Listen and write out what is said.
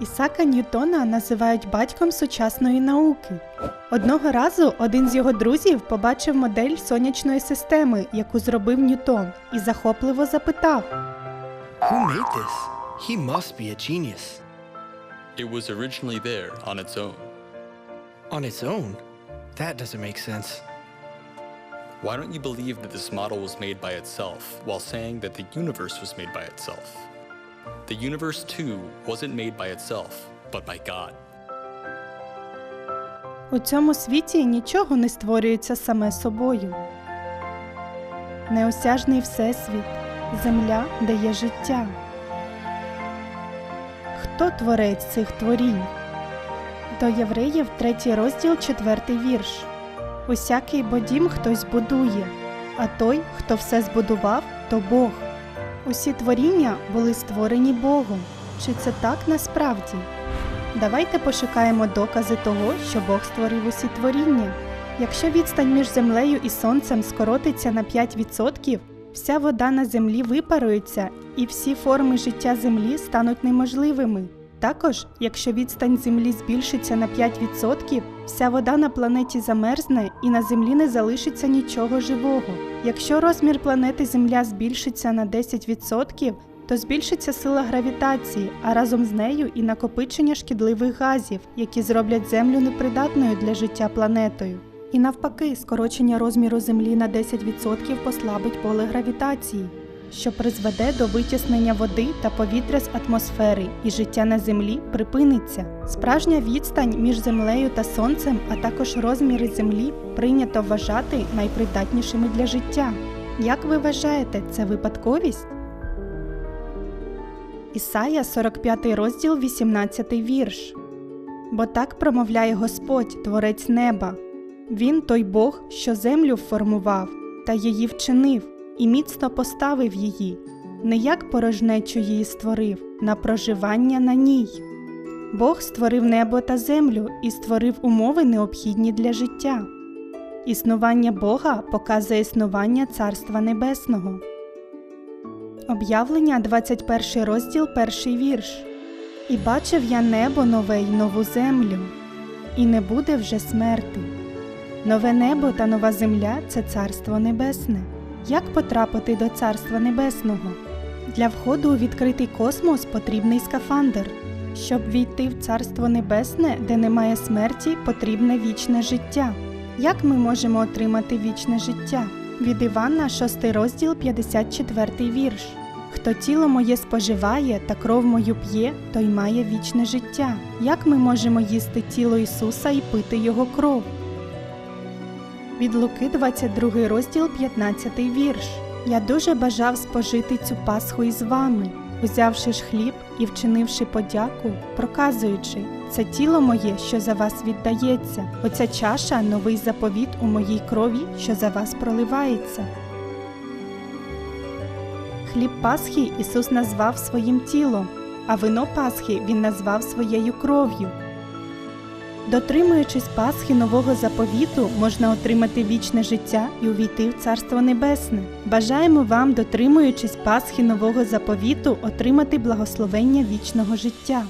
Ісака Ньютона називають батьком сучасної науки. Одного разу один з його друзів побачив модель сонячної системи, яку зробив Ньютон, і захопливо запитав: Who made this? He must be a genius. It was originally there on its own. On its own? That doesn't make sense. Why don't you believe that this model was made by itself while saying that the universe was made by itself? The universe, too, wasn't made by itself, but by God. У цьому світі нічого не створюється саме собою. Неосяжний всесвіт, земля дає життя. Хто творець цих творінь? До євреїв, третій розділ, четвертий вірш. Усякий бо дім хтось будує, а той, хто все збудував, то Бог. Усі творіння були створені Богом. Чи це так насправді? Давайте пошукаємо докази того, що Бог створив усі творіння. Якщо відстань між землею і сонцем скоротиться на 5%, вся вода на землі випарується і всі форми життя землі стануть неможливими. Також, якщо відстань землі збільшиться на 5%, вся вода на планеті замерзне і на землі не залишиться нічого живого. Якщо розмір планети Земля збільшиться на 10%, то збільшиться сила гравітації, а разом з нею і накопичення шкідливих газів, які зроблять Землю непридатною для життя планетою. І навпаки, скорочення розміру Землі на 10% послабить поле гравітації, що призведе до витіснення води та повітря з атмосфери, і життя на Землі припиниться. Справжня відстань між Землею та Сонцем, а також розміри Землі прийнято вважати найпридатнішими для життя. Як ви вважаєте, це випадковість? Ісая 45 розділ 18 вірш. Бо так промовляє Господь, Творець неба. Він той Бог, що землю вформував, та її вчинив, і міцно поставив її, не як порожнечу її створив, на проживання на ній. Бог створив небо та землю і створив умови необхідні для життя. Існування Бога показує існування Царства Небесного. Об'явлення 21 розділ, перший вірш. І бачив я небо нове й нову землю, і не буде вже смерти. Нове небо та нова земля це царство небесне. Як потрапити до царства небесного? Для входу у відкритий космос потрібний скафандр. Щоб війти в царство небесне, де немає смерті, потрібне вічне життя. Як ми можемо отримати вічне життя? Від Івана, 6 розділ, 54 вірш. Хто тіло моє споживає та кров мою п'є, той має вічне життя. Як ми можемо їсти тіло Ісуса і пити Його кров? Від Луки 22 розділ 15 вірш. Я дуже бажав спожити цю Пасху із вами, узявши ж хліб і вчинивши подяку, проказуючи, це тіло моє, що за вас віддається, оця чаша новий заповіт у моїй крові, що за вас проливається. Хліб Пасхи Ісус назвав своїм тілом, а вино Пасхи Він назвав своєю кров'ю. Дотримуючись Пасхи нового заповіту, можна отримати вічне життя і увійти в Царство Небесне. Бажаємо вам, дотримуючись Пасхи нового заповіту, отримати благословення вічного життя.